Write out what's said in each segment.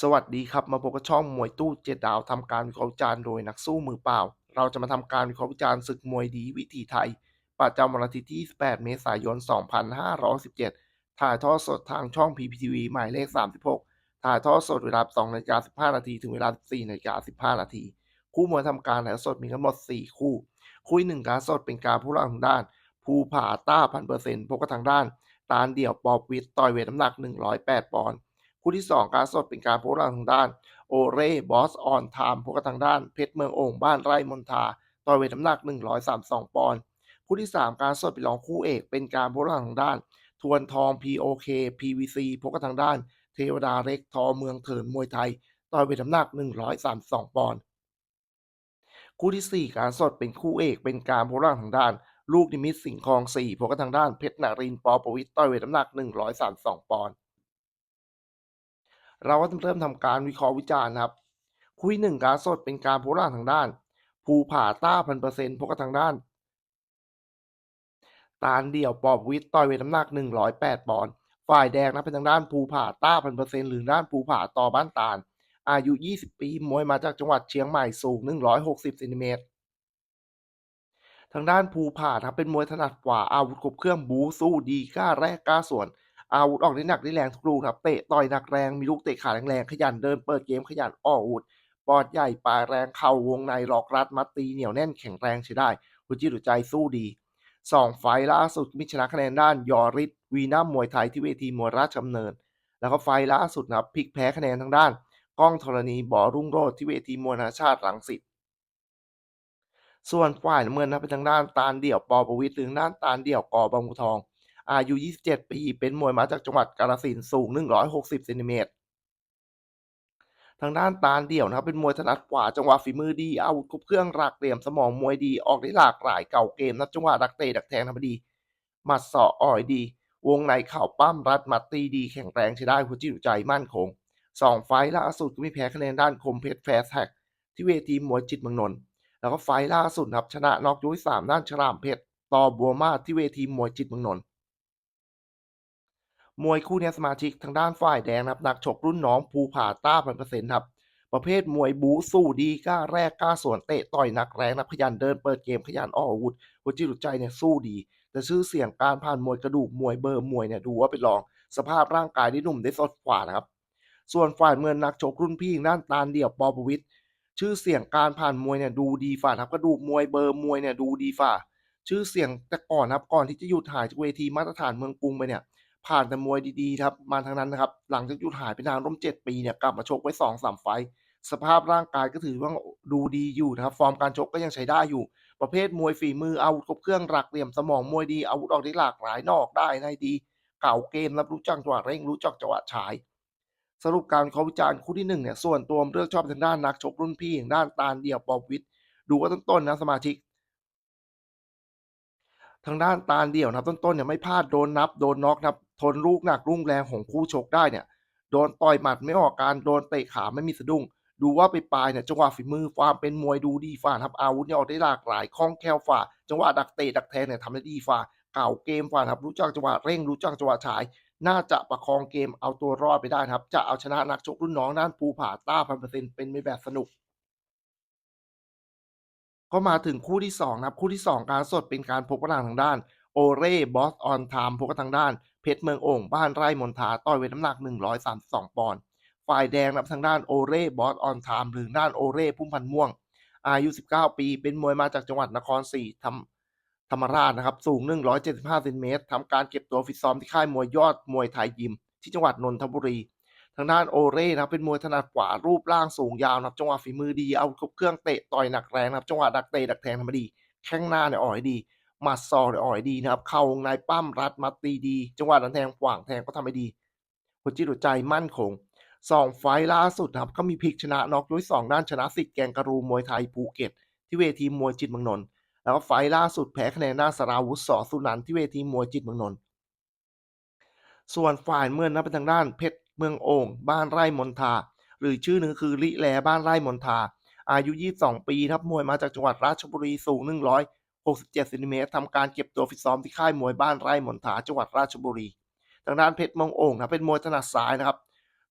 สวัสดีครับ มาพบกับช่องมวยตู้เจ็ดดาวทำการวิเคราะห์วิจารณ์โดยนักสู้มือเปล่า เราจะมาทำการวิเคราะห์วิจารณ์ศึกมวยดีวิถีไทย ประจำวันอาทิตย์ที่28เมษายน 2517 ถ่ายทอดสดทางช่อง PPTV หมายเลข 36 ถ่ายทอดสดเวลา2นาฬิกา15 นาทีถึงเวลา 14นาฬิกา15 นาที คู่มวยทำการถ่ายทอดสดมีทั้งหมด 4 คู่ คู่หนึ่งการสดเป็นการผู้รังทางด้านภูผาต้าพันเปอร์เซ็นต์พบกับทางด้านตาลเดี่ยวปอบวิทย์ต่อยเวทน้ำหนัก 108 ปอนด์ คู่ที่ 2 การสดเป็นการพบกันทางด้านโอเร่บอสออนไทม์พบกันทางด้านเพชรเมืองโอ่งบ้านไร่มนทาต่อยเวทน้ำหนัก 132 ปอนด์คู่ที่ 3 การสดเป็นรองคู่เอกเป็นการพบกันทางด้าน ทวนทอง POK PVC พบกันทางด้าน เทวดาเล็กทอเมืองเถินมวยไทยต่อยเวทน้ำหนัก 132 ปอนด์คู่ที่ 4 การสดเป็นคู่เอกเป็นการพบกันทางด้านลูกนิมิตสิงคลอง4พบกันทางด้านเพชรนารินปอประวิตต่อยเวทน้ำหนัก 132 ปอนด์ เราก็เริ่มทำการวิเคราะห์วิจารณ์ครับคู่ที่หนึ่งการสดเป็นการโพล่าทางด้าน ภูผาต้าพันเปอร์เซ็นต์พบกับทางด้าน ตาลเดี่ยวปอบวิทย์ต่อยเวทน้ำหนัก108ปดปอนด์ฝ่ายแดงนะเป็นทางด้านภูผาต้าพันเปอร์เซ็นต์หรือด้านภูผาต่อบ้านตาล อายุ 20 ปี มวยมาจากจังหวัดเชียงใหม่สูง 160เซนติเมตรทางด้านภูผาครับเป็นมวยถนัดกว่าอาวุธครบเครื่องบูสู้ดีกล้าแรกกล้าส่วน อาวุธออกได้หนักได้แรงทุกลูกครับเตะต่อยหนักแรงมีลูกเตะขาแรงๆขยันเดินเปิดเกมขยันออกอาวุธปอดใหญ่ปลายแรงเข่าวงในหลอกรัดมัดตีเหนียวแน่นแข็งแรงใช้ได้หัวจิตหัวใจสู้ดีสองไฟล์ล่าสุดมิชนะคะแนนด้านยอริสวีนัมมวยไทยที่เวทีมวยราชดำเนิน แล้วก็ไฟล์ล่าสุดนะครับพลิกแพ้คะแนนทางด้านก้องธรณีบ่อรุ่งโรจน์ที่เวทีมวยนานชาติรังสิตส่วนฝ่ายน้ำเงินนะเป็นทางด้านตาลเดี่ยวปอประวิตรหรือทางด้านตาลเดี่ยวกอบางบัวทอง อายุ 27 ปี เป็นมวยมาจากจังหวัดกาฬสินธุ์สูง 160เซนติเมตร ทางด้านตาลเดี่ยวนะครับ เป็นมวยถนัดขวาจังหวะฝีมือดี อาวุธครบเครื่องหลักเหลี่ยมสมองมวยดี ออกได้หลากหลายเก่าเกมนับจังหวะดักเตะดักแทงทำดี หมัดสาะอ่อยดี วงในเข่าปั้มรัดมัดตีดี แข็งแรงใช้ได้หัวจิตหัวใจมั่นคงสองไฟล่าสุดก็มีแพ้คะแนนด้านคมเพชรแฟร์แท็กที่เวทีมวยจิตเมืองนนท์แล้วก็ไฟล่าสุดครับชนะน็อกยกที่สามด้านฉลามเพชรต่อบัวมาที่เวทีมวยจิตเมืองนนท์ มวยคู่นี้สมาชิกทางด้านฝ่ายแดงนะครับนักชกรุ่นน้องภูผาต้าพันเปอร์เซ็นต์ครับประเภทมวยบูสู้ดีกล้าแรกกล้าสวนเตะต่อยนักแรงนับขยันเดินเปิดเกมขยันออกอาวุธหัวจิตหัวใจเนี่ยสู้ดี แต่ชื่อเสียงการผ่านมวยกระดูกมวยเบอร์มวยเนี่ยดูว่าเป็นรอง สภาพร่างกายที่หนุ่มได้สดกว่านะครับ ส่วนฝ่ายเมืองนักชกรุ่นพี่ด้านตาลเดี่ยวปอปวิตรชื่อเสียงการผ่านมวยเนี่ยดูดีฝ่าครับกระดูกมวยเบอร์มวยเนี่ยดูดีฝ่า ชื่อเสียงแต่ก่อนครับก่อนที่จะหยุดหายจากเวทีมาตรฐานเมืองกรุงไปเนี่ย ผ่านแต่มวยดีๆครับมาทางนั้นนะครับ หลังจากหยุดหายไปนานร่วมเจ็ดปีเนี่ยกลับมาชกไว้สองสามไฟสภาพร่างกายก็ถือว่าดูดีอยู่นะครับ ฟอร์มการชกก็ยังใช้ได้อยู่ ประเภทมวยฝีมืออาวุธครบเครื่องหลักเหลี่ยมสมองมวยดีอาวุธออกได้หลากหลายนอกได้ในดี เก่าเกมรับรู้จังจังหวะเร่งรู้จักจังหวะฉาย สรุปการเขาวิจารณ์คู่ที่หนึ่งเนี่ยส่วนตัวเลือกชอบทางด้านนักชกรุ่นพี่อย่างด้านตาลเดี่ยวปอบวิทย์ดูว่าต้นๆนะสมาชิก ทางด้านตาลเดี่ยวนะครับต้นๆเนี่ยไม่พลาดโดนนับโดนน็อกนะครับทนลูกหนักรุ่งแรงของคู่ชกได้เนี่ยโดนต่อยหมัดไม่ออกการโดนเตะขาไม่มีสะดุ้ง ดูว่าไปปลายเนี่ยจังหวะฝีมือความเป็นมวยดูดีฝ่าครับอาวุธเนี่ยออกได้หลากหลายคล่องแคล่วฝ่า จังหวะดักเตะดักแทงเนี่ยทำได้ดีฝ่าเก่าเกมฝ่าครับรู้จักจังหวะเร่งรู้จักจังหวะฉาย น่าจะประคองเกมเอาตัวรอดไปได้ครับ จะเอาชนะนักชกรุ่นน้องด้านภูผาต้าพันเปอร์เซ็นต์เป็นไปแบบสนุก ก็มาถึงคู่ที่2นะครับคู่ที่ 2 การสดเป็นการพบกันทางด้านโอเร่บอสออนไทม์พบกันทางด้าน เพชรเมืองโอ่งบ้านไร่มนทาต่อยเวทน้ำหนัก 132 ปอนด์ฝ่ายแดงนับทางด้านโอเร่บอสออนไทม์หรือด้านโอเร่พุ่มพันม่วง อายุ 19 ปี เป็นมวยมาจากจังหวัดนครศรีธรรมธรรมราชนะครับ สูง 175เซนติเมตรทำการเก็บตัวฟิตซ้อมที่ค่ายมวยยอดมวยไทยยิม ที่จังหวัดนนทบุรี ทางด้านโอเร่นะครับเป็นมวยถนัดขวารูปร่างสูงยาวนะจังหวะฝีมือดีเอาครบเครื่องเตะต่อยหนักแรงนะจังหวะดักเตะดักแทงทำมดีแข้งหน้าเนี่ยอ่อยดีหมัดศอกเนี่ยอ่อยดีนะครับเข่าวงในปั้มรัดมัดตีดี จังหวะดันแทงขวางแทงก็ทำได้ดีหัวจิตหัวใจมั่นคงสองไฟล์ล่าสุดนะครับก็มีพลิกชนะน็อกด้วยสองด้านชนะสิทธิ์แกงกระรูมวยไทยภูเก็ต ที่เวทีมวยจิตเมืองนนท์แล้วก็ไฟล์ล่าสุดแพ้คะแนนหน้าสราวุธสอสุนันท์ที่เวทีมวยจิตเมืองนนท์ส่วนฝ่ายเมื่องนะเป็นทางด้านเพชร เมืองโอ่งบ้านไร่มนทา หรือชื่อหนึ่งคือลิแลบ้านไร่มนทา อายุ 22 ปีครับมวยมาจากจังหวัดราชบุรีสูง 167เซนติเมตรทำการเก็บตัวฟิตซ้อมที่ค่ายมวยบ้านไร่มนทาจังหวัดราชบุรีทางด้านเพชรเมืองโอ่งนะเป็นมวยถนัดซ้ายนะครับ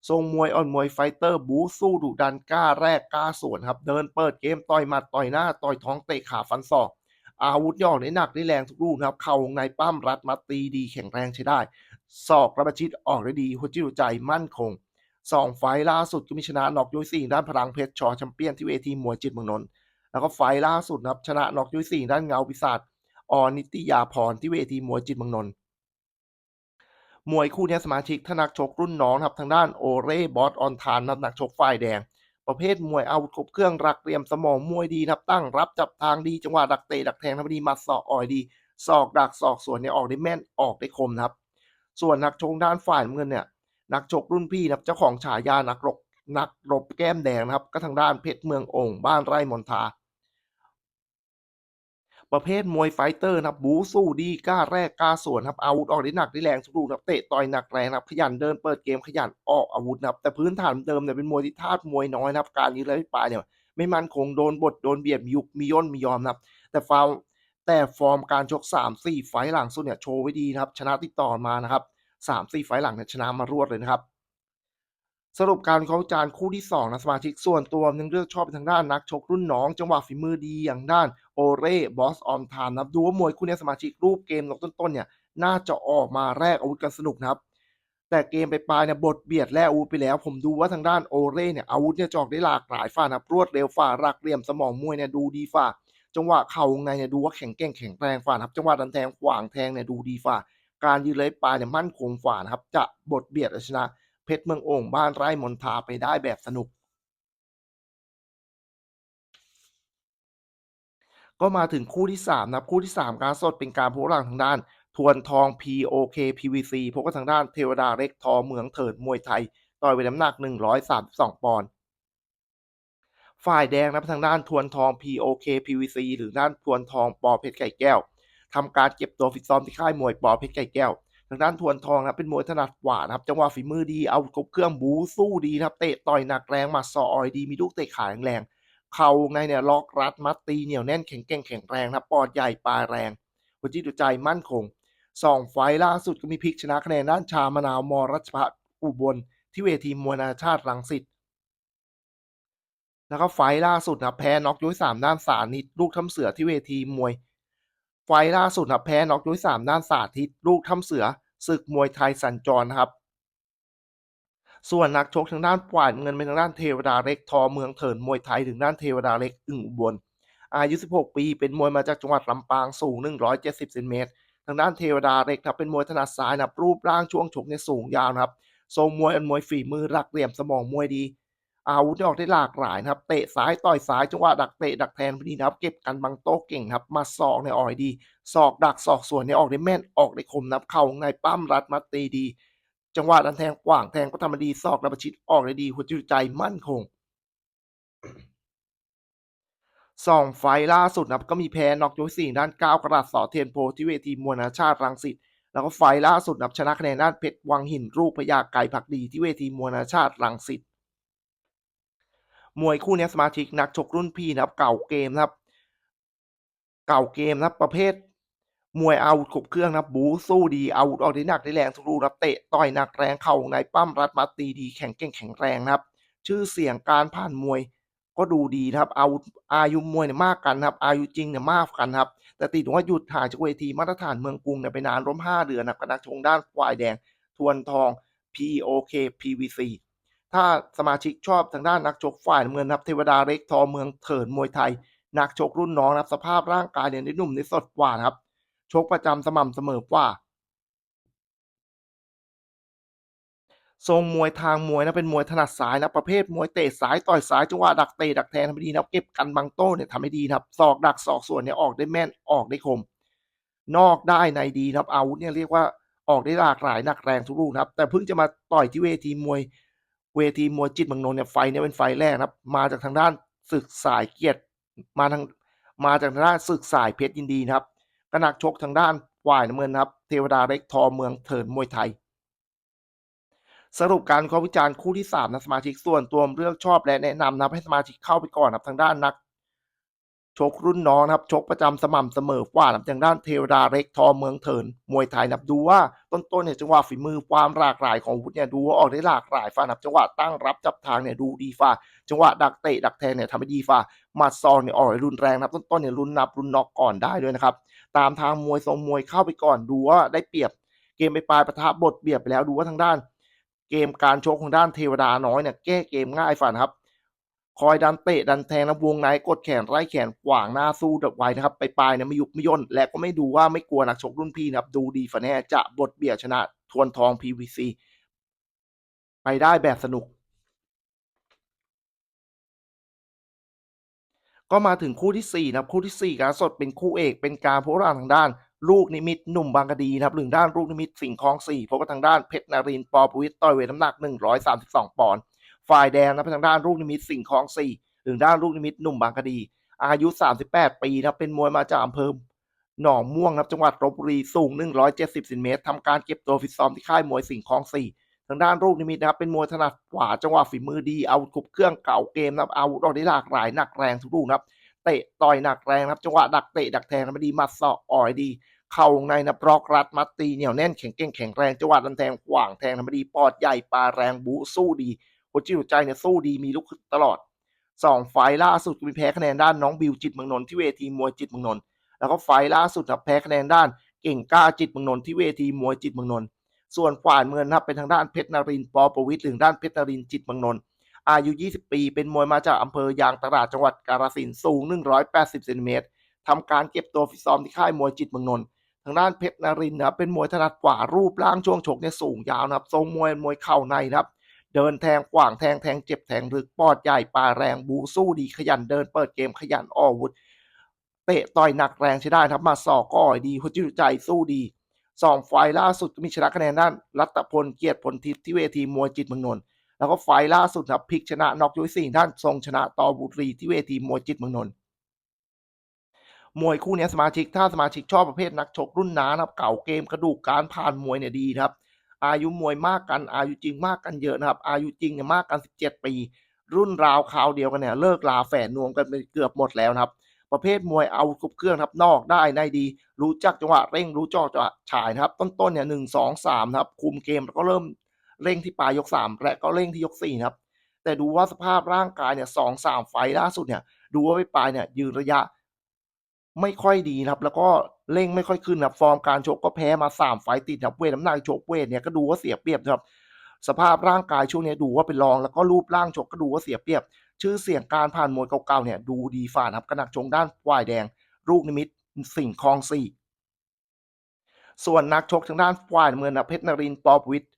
ทรงมวยอ่อนมวยไฟเตอร์บูสู้ดุดันกล้าแรกกล้าสวนครับ เดินเปิดเกมต่อยหมัดต่อยหน้าต่อยท้องเตะขาฟันศอก อาวุธย่อได้หนักได้แรงทุกลูกนะครับ เข่าในปั้มรัดมัดตีดีแข็งแรงใช้ได้ ศอกระบาชิดออกได้ดี หัวจิตหัวใจมั่นคงสองไฟล่าสุดก็มีชนะนอกยุ้ยสี่ด้านพลังเพชรชอแชมเปี้ยนที่เวทีมวยจิตเมืองนนท์แล้วก็ไฟล่าสุดนะครับชนะนอกยุ้ยสี่ด้านเงาปิศาจออนิติยาพรที่เวทีมวยจิตเมืองนนท์มวยคู่นี้สมาชิกถ้านักชกรุ่นน้องนะครับทางด้านโอเร่บอสออนทานนับนักชกฝ่ายแดง ประเภทมวยอาวุธครบเครื่องรักเรียมสมองมวยดีนับตั้งรับจับทางดีจังหวะดักเตะดักแทงทำดีมัดศอกอ่อยดีศอกดักศอกสวนเนี่ยออกได้แม่นออกได้คมนะครับ ส่วนนักชกด้านฝ่ายเงินเนี่ยนักชกรุ่นพี่นะครับเจ้าของฉายานักรบนักรบแก้มแดงนะครับ ก็ทางด้านเพชรเมืององค์บ้านไร่มนทา ประเภทมวยไฟเตอร์นะครับบูสู้ดีกล้าแรกกล้าสวนครับอาวุธออกได้หนักได้แรงทุกลูกนะเตะต่อยหนักแรงนะครับขยันเดินเปิดเกมขยันออกอาวุธนะครับแต่พื้นฐานเดิมเนี่ยเป็นมวยที่ธาตุมวยน้อยนะครับการยืนระยะปลายเนี่ยไม่มันคงโดนบดโดนเบียดมียุบมีย่นมียอมนะครับแต่ฟาว แต่ฟอร์มการชก 3 4 ไฟล์หลังสุดเนี่ยโชว์ไว้ดีนะครับ ชนะติดต่อมานะครับ3 4 ไฟล์หลังเนี่ยชนะมารวดเลยนะครับ สรุปการเคราจารณ์คู่ที่2นะสมาชิกส่วนตัวยังเลือกชอบไปทางด้านนักชกรุ่นน้อง จังหวะฝีมือดีอย่างด้านโอเร่บอสออนทามนะดูว่ามวยคู่นี้สมาชิกรูปเกมนกต้นๆเนี่ยน่าจะออกมาแรกอาวุธกันสนุกนะครับ แต่เกมไปปลายเนี่ยบทเบียดแลกอาวุธไปแล้ว ผมดูว่าทางด้านโอเร่เนี่ยอาวุธเนี่ยจอกได้หลากหลายฝ่านะครับรวดเร็วฝ่ารักเหลี่ยมสมองมวยเนี่ยดูดีฝ่า จังหวะเข่าวงในเนี่ยดูว่าแข็งแกร่งแข็งแรงฝ่านครับจังหวะดันแทงขวางแทงเนี่ยดูดีฝ่า การยืนเลยปลายเนี่ยมั่นคงฝ่านะครับจะบทเบียดชนะเพชรเมืองโอ่งบ้านไร่มนทาไปได้แบบสนุก ก็มาถึงคู่ที่3นะครับคู่ที่ 3 การสดเป็นการพบหลังทางด้าน ทวนทอง POK PVC พบกับทางด้านเทวดาเล็กทอเมืองเถิดมวยไทย ต่อยไปน้ำหนัก 132 ปอนด์ ฝ่ายแดงนะครับทางด้านทวนทอง POK PVC หรือด้านทวนทองปอเพชรไก่แก้วทำการเก็บตัวฟิตซ้อมที่ค่ายมวยปอเพชรไก่แก้ว ทางด้านทวนทองนะครับเป็นมวยถนัดกว่านะครับจังหวะฝีมือดีเอาครบเครื่องบูสู้ดีนะครับเตะต่อยหนักแรงมาซอออยดีมีลูกเตะขาแรงๆเข่าในเนี่ยล็อกรัดมัดตีเหนียวแน่นแข็งแกร่งแข็งแรงนะปอดใหญ่ปลายแรงหัวจิตหัวใจมั่นคงสองไฟล์ล่าสุดก็มีพลิกชนะคะแนนด้านชามะนาวมรัชพัฒน์อุบล ที่เวทีมวยนานาชาติรังสิต แล้วก็ไฟล่าสุดนะแพ้น็อกยุ้ยสามด้านสาธิตลูกทำเสือที่เวทีมวย ไฟล่าสุดนะแพ้น็อกยุ้ยสามด้านสาธิตลูกทำเสือศึกมวยไทยสัญจรนะครับ ส่วนนักชกทางด้านฝ่ายเงินเป็นทางด้านเทวดาเล็กทอเมืองเถินมวยไทยถึงด้านเทวดาเล็กอึ่งอุบลอายุ 16 ปี เป็นมวยมาจากจังหวัดลำปางสูง 170เซนติเมตร ทางด้านเทวดาเล็กครับเป็นมวยถนัดซ้ายนะรูปร่างช่วงชกเนี่ยสูงยาวนะครับ ทรงมวยอันมวยฝีมือรักเหลี่ยมสมองมวยดี อาวุธที่ออกได้หลากหลายนะครับ เตะซ้ายต่อยซ้ายจังหวะดักเตะดักแทนพอดีนะครับ เก็บกันบังโต๊ะเก่งครับ มาศอกเนี่ยออกดีศอกดักศอกสวนเนี่ยออกได้แม่นออกได้คมนับเข่าในปั้มรัดมัดตีดี จังหวะดันแทงกว่างแทงก็ทำมาดีศอกระประชิดออกได้ดี หัวจิตใจมั่นคงสองไฟล่าสุดนะครับก็มีแพ้น็อกยกสี่ด้านก้าวกระดาษสอเทียนโพที่เวทีมวยนานชาติรังสิตแล้วก็ไฟล่าสุดนะครับชนะคะแนนด้านเพชรวังหินรูปพยาไก่ผักดีที่เวทีมวยนานชาติรังสิต มวยคู่นี้สมาชิกนักชกรุ่นพี่นะครับเก่าเกมนะครับ เก่าเกมนะครับประเภท มวยอาวุธครบเครื่องนะครับบูสู้ดีอาวุธออกได้หนักได้แรงทุกลูกนะครับเตะต่อยหนักแรงเข่าในปั้มรัดมัดตีดีแข็งเก่งแข็งแรงนะครับ ชื่อเสียงการผ่านมวยก็ดูดีนะครับอาวุธอายุมวยเนี่ยมากกันนะครับ อายุจริงเนี่ยมากกันครับ แต่ติดว่าหยุดห่างจากเวทีมาตรฐานเมืองกรุงเนี่ยไปนานร่วม5เดือนนะครับกับนักชกด้านฝ่ายแดง ทวนทอง POK PVC ถ้าสมาชิกชอบทางด้านนักชกฝ่ายน้ำเงินนะครับเทวดาเล็กทอเมืองเถินมวยไทย นักชกรุ่นน้องนะครับสภาพร่างกายเนี่ยได้หนุ่มได้สดกว่านะครับ ชกประจำสม่ำเสมอกว่า ทรงมวยทางมวยนะเป็นมวยถนัดซ้ายนะประเภทมวยเตะซ้ายต่อยซ้ายจังหวะดักเตะดักแทงทำได้ดีนะเก็บกันบังโต้เนี่ยทำให้ดีนะครับศอกดักศอกส่วนเนี่ยออกได้แม่นออกได้คม นอกได้ในดีนะครับอาวุธเนี่ยเรียกว่าออกได้หลากหลายหนักแรงทุกลูกนะครับ แต่เพิ่งจะมาต่อยที่เวทีมวย เวทีมวยจิตรเมืองนนเนี่ยไฟเนี่ยเป็นไฟแรกนะครับ มาจากทางด้านศึกสายเกียรติมาทางมาจากทางด้านศึกสายเพชรยินดีนะครับกนักชกทางด้านฝ่ายน้ำเงินนะครับ เทวดาเล็กทอเมืองเถินมวยไทย สรุปการวิเคราะห์วิจารณ์คู่ที่3นะสมาชิกส่วนตัวเลือกชอบและแนะนำนับให้สมาชิกเข้าไปก่อนนะครับทางด้านนัก ชกรุ่นน้องนะครับชกประจำสม่ำเสมอฝ่าทางด้านเทวดาเล็กทอเมืองเถินมวยไทยนับดูว่าต้นๆเนี่ยจังหวะฝีมือความหลากหลายของวุธเนี่ยดูว่าออกได้หลากหลายฝ่านับจังหวะตั้งรับจับทางเนี่ยดูดีฝ่าจังหวะดักเตะดักแทงเนี่ยทำให้ดีฝ่าหมัดซองเนี่ยออกรุนแรงนะครับต้นๆเนี่ยรุนนับรุนน็อกก่อนได้ด้วยนะครับตามทางมวยทรงมวยเข้าไปก่อนดูว่าได้เปรียบเกมไปปลายประทะบทเบียดไปแล้วดูว่าทางด้าน เกมการชกของด้านเทวดาน้อยเนี่ยแก้เกมง่ายฝ่านะครับ คอยดันเตะดันแทงนะวงในกดแขนไล่แขนขวางหน้าสู้ดับไว้นะครับไปปลายเนี่ยไม่ยุบไม่ย่นและก็ไม่ดูว่าไม่กลัวนักชกรุ่นพี่นะครับดูดีฝาแน่จะบทเบียดชนะทวนทอง PVC ไปได้แบบสนุก ก็มาถึงคู่ที่ 4 นะครับ คู่ที่ 4 การสดเป็นคู่เอก เป็นการพบกันทางด้าน ลูกนิมิตหนุ่มบางกะดีนะครับหรือด้านลูกนิมิตสิงคลอง 4 พบกับทางด้านเพชรนารินปอปวิตรต่อยเวทน้ำหนัก 132 ปอนด์ ฝ่ายแดงนะเป็นทางด้านลูกนิมิตสิงคลอง4หรือด้านลูกนิมิตหนุ่มบางกะดี อายุ 38 ปีนะเป็นมวยมาจากอำเภอหนองม่วงนะจังหวัดลบบุรีสูง 170เซนติเมตรทำการเก็บตัวฟิตซ้อมที่ค่ายมวยสิงคลอง4ทางด้านลูกนิมิตนะครับเป็นมวยถนัดขวาจังหวะฝีมือดีเอาวุบเครื่องเก่าเกมนะครับอาวุธออกได้หลากหลายหนักแรงทุกลูกนะครับเตะต่อยหนักแรงนะครับจังหวะดักเตะดักแทงนะไม่ดีมัดศอกอ่อยดีเข่าในนะบล็อกรัดมัดตีเหนียวแน่นแข็งเก่งแข็งแรงจังหวะดันแทงขวางแทงนะไม่ดีปอดใหญ่ปลาแรงบูสู้ดี หัวจิตหัวใจเนี่ยสู้ดีมีลุกตลอดสองไฟล่าสุดมีแพ้คะแนนด้านน้องบิวจิตเมืองนนท์ที่เวทีมวยจิตเมืองนนท์แล้วก็ไฟล่าสุดครับแพ้คะแนนด้านเก่งกล้าจิตเมืองนนท์ที่เวทีมวยจิตเมืองนนท์ส่วนฝ่ายเมืองนะครับเป็นทางด้านเพชรนรินทร์ปอประวิตรหรือด้านเพชรนรินทร์จิตเมืองนนท์อายุ 20 ปี เป็นมวยมาจากอำเภอยางตลาดจังหวัดกาฬสินธุ์สูง 180เซนติเมตรทำการเก็บตัวฟิตซ้อมที่ค่ายมวยจิตเมืองนนท์ทางด้านเพชรนรินทร์นะเป็นมวยถนัดขวารูปร่างช่วงชกเนี่ยสูงยาวนะครับทรงมวยมวยเข่าในนะครับ เดินแทงกว่างแทงแทงเจ็บแทงลึกปอดใหญ่ปลาแรงบูสู้ดีขยันเดินเปิดเกมขยันออวุธเตะต่อยหนักแรงใช้ได้ครับมาสอกก็อ่อยดีหัวจิตใจสู้ดีสองไฟล่าสุดมีชนะคะแนนด้านรัตพลเกียรติพลทิพย์ที่เวทีมวยจิตเมืองนนท์แล้วก็ไฟล่าสุดครับพลิกชนะนอกยกที่สี่ด้านทรงชนะต่อบุรีที่เวทีมวยจิตเมืองนนท์มวยคู่นี้สมาชิกถ้าสมาชิกชอบประเภทนักชกรุ่นน้านะครับเก่าเกมกระดูกการผ่านมวยเนี่ยดีครับ อายุมวยมากกันอายุจริงมากกันเยอะนะครับ อายุจริงเนี่ยมากกัน 17 ปี รุ่นราวคราวเดียวกันเนี่ยเลิกลาแฝดนวมกันไปเกือบหมดแล้วนะครับ ประเภทมวยเอาครบเครื่องครับนอกได้ในดี รู้จักจังหวะเร่งรู้จักจังหวะฉายนะครับ ต้นๆเนี่ยหนึ่งสองสามนะครับคุมเกมแล้วก็เริ่มเร่งที่ปลายยกสามและก็เร่งที่ยกสี่นะครับแต่ดูว่าสภาพร่างกายเนี่ยสองสามไฟล่าสุดเนี่ยดูว่าไปปลายเนี่ยยืนระยะ ไม่ค่อยดีนะครับ แล้วก็เร่งไม่ค่อยขึ้นนะครับ ฟอร์มการชกก็แพ้มาสามไฟต์ติดครับ เวทน้ำหนักชกเวทเนี่ยก็ดูว่าเสียเปรียบนะครับ สภาพร่างกายช่วงนี้ดูว่าเป็นรอง แล้วก็รูปร่างชกก็ดูว่าเสียเปรียบ ชื่อเสียงการผ่านมวยเก่าๆเนี่ยดูดีฝ่านะครับกระหนักชงด้านฝ่ายแดง ลูกนิมิตสิงห์คลองสี่ส่วนนักชกทางด้านฝ่ายน้ำเงินะเพชรนรินทร์ปอปวิทย์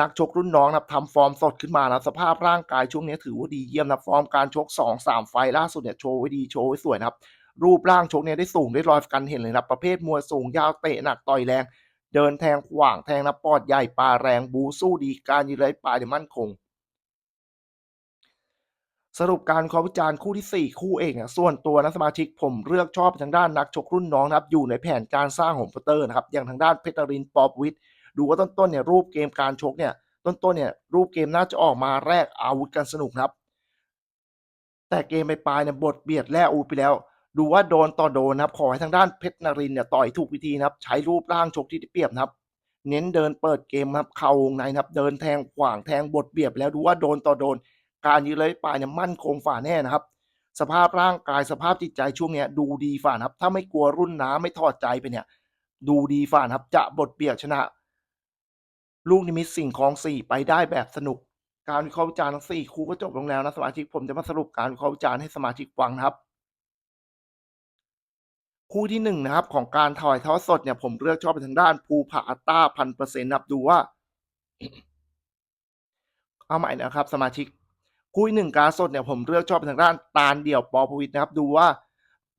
นักชกรุ่นน้องนะทำฟอร์มสดขึ้นมานะสภาพร่างกายช่วงนี้ถือว่าดีเยี่ยมนะฟอร์มการชก2อสามไฟล์ล่าสุดเนี่ยโชว์ไว้ดีโชว์ไว้สวยนะครับ รูปร่างชกเนี่ยได้สูงได้รอยกันเห็นเลยนะประเภทมวยสูงยาวเตะหนักต่อยแรง เดินแทงขวางแทงนะปอดใหญ่ปลาแรงบูสู้ดีการยืนเลยปลายเนี่ยมั่นคง สรุปการวิเคราะห์วิจารณ์คู่ที่ 4 คู่เอกเนี่ยส่วนตัวนะสมาชิกผมเลือกชอบทางด้านนักชกรุ่นน้องนะครับอยู่ในแผนการสร้างของโปรเตอร์นะครับอย่างทางด้านเพชรรินปอบวิทย์ดูว่าต้นๆเนี่ยรูปเกมการชกเนี่ยต้นๆเนี่ยรูปเกมน่าจะออกมาแรกอาวุธกันสนุกนะครับ แต่เกมไปปลายเนี่ยบทเบียดแล่อาวุธไปแล้ว ดูว่าโดนต่อโดนนะครับ ขอให้ทางด้านเพชรนรินเนี่ยต่อยถูกวิธีนะครับ ใช้รูปร่างชกที่เปรียบนะครับ เน้นเดินเปิดเกมครับ เข่าวงในนะครับ เดินแทงขวางแทงบทเบียดไปแล้วดูว่าโดนต่อโดน การยืนเลยปลายเนี่ยมั่นคงฝ่าแน่นะครับ สภาพร่างกายสภาพจิตใจช่วงเนี้ยดูดีฝ่านะครับ ถ้าไม่กลัวรุ่นน้าไม่ถอดใจไปเนี่ย ดูดีฝ่านะครับ จะบทเบียดชนะ ลูกนิมิตสิ่งของสี่ไปได้แบบสนุก การวิเคราะห์วิจารณ์ทั้งสี่คู่ก็จบลงแล้วนะสมาชิกผมจะมาสรุปการวิเคราะห์วิจารณ์ให้สมาชิกฟังนะครับ คู่ที่หนึ่งนะครับของการถ่ายทอดสดเนี่ยผมเลือกชอบไปทางด้านภูผาต้าพันเปอร์เซ็นต์นับดูว่า เอาใหม่นะครับ สมาชิก คู่ที่หนึ่งการสดเนี่ยผมเลือกชอบไปทางด้านตาลเดี่ยวปอพวิทนะครับ ดูว่า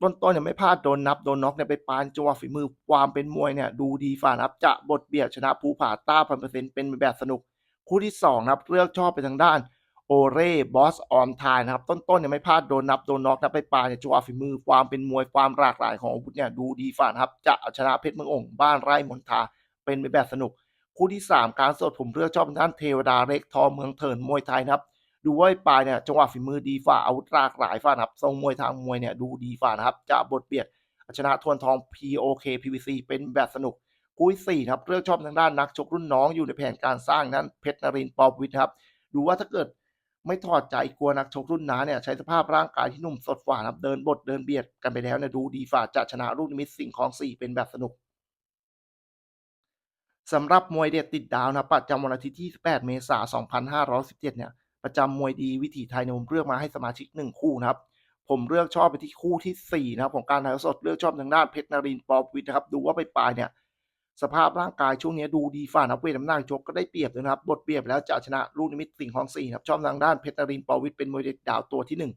ต้นต้นเนี่ยไม่พลาดโดนนับโดนน็อกเนี่ยไปปานจังหวะฝีมือความเป็นมวยเนี่ย ดูดีฝ่านับจะบทเบียดชนะภูผาต้าพันเปอร์เซ็นต์เป็นแบบสนุก คู่ที่สองนะครับเลือกชอบไปทางด้าน โอเร่บอสออมทายนะครับ ต้นๆเนี่ยไม่พลาดโดนนับโดนน็อกนะไปปาเนี่ยจังหวะฝีมือความเป็นมวยความหลากหลายของอาวุธเนี่ยดูดีฝ่านะครับจะเอาชนะเพชรเมืององค์บ้านไร่มนทาเป็นไปแบบสนุก คู่ที่ 3 การสดผมเลือกชอบทางด้านเทวดาเล็กทอเมืองเถินมวยไทยนะครับ ดูว่าปลายเนี่ยจังหวะฝีมือดีฝ่าอาวุธหลากหลายฝ่านะครับทรงมวยทางมวยเนี่ยดูดีฝ่านะครับจะบทเบียดเอาชนะทวนทอง POK PVC เป็นแบบสนุกคู่ที่สี่ครับเลือกชอบทางด้านนักชกรุ่นน้องอยู่ในแผนการสร้างนั้นเพชรนรินทร์ปอบวิทย์ครับดูว่าถ้าเกิด ไม่ถอดใจกลัวนักชกรุ่นน้าเนี่ยใช้สภาพร่างกายที่หนุ่มสดฝ่านะครับเดินบทเดินเบียดกันไปแล้วเนี่ยดูดีฝ่าจะชนะลูกนิมิตสิ่งของสี่เป็นแบบสนุกสำหรับมวยเด็ดติดดาวนะประจำวันอาทิตย์ที่8เมษายน 2517 เนี่ย ประจำมวยดีวิถีไทยเนี่ยผมเลือกมาให้สมาชิก 1 คู่นะครับ ผมเลือกชอบไปที่คู่ทีสี่4 นะครับ ของการถ่ายสดเลือกชอบทางด้านเพชรนรินทร์ปอวิทย์นะครับ ดูว่าไปปลายเนี่ย สภาพร่างกายช่วงนี้ดูดีฝ่านับเวทน้ำหนักชกก็ได้เปรียบเลยนะครับ บทเปรียบแล้วจะชนะลูกนิมิตสิงห์ของสี่นะครับชอบทางด้านเพชรรินปอวิทเป็นมวยเด็ดดาวตัวที่หนึ่ง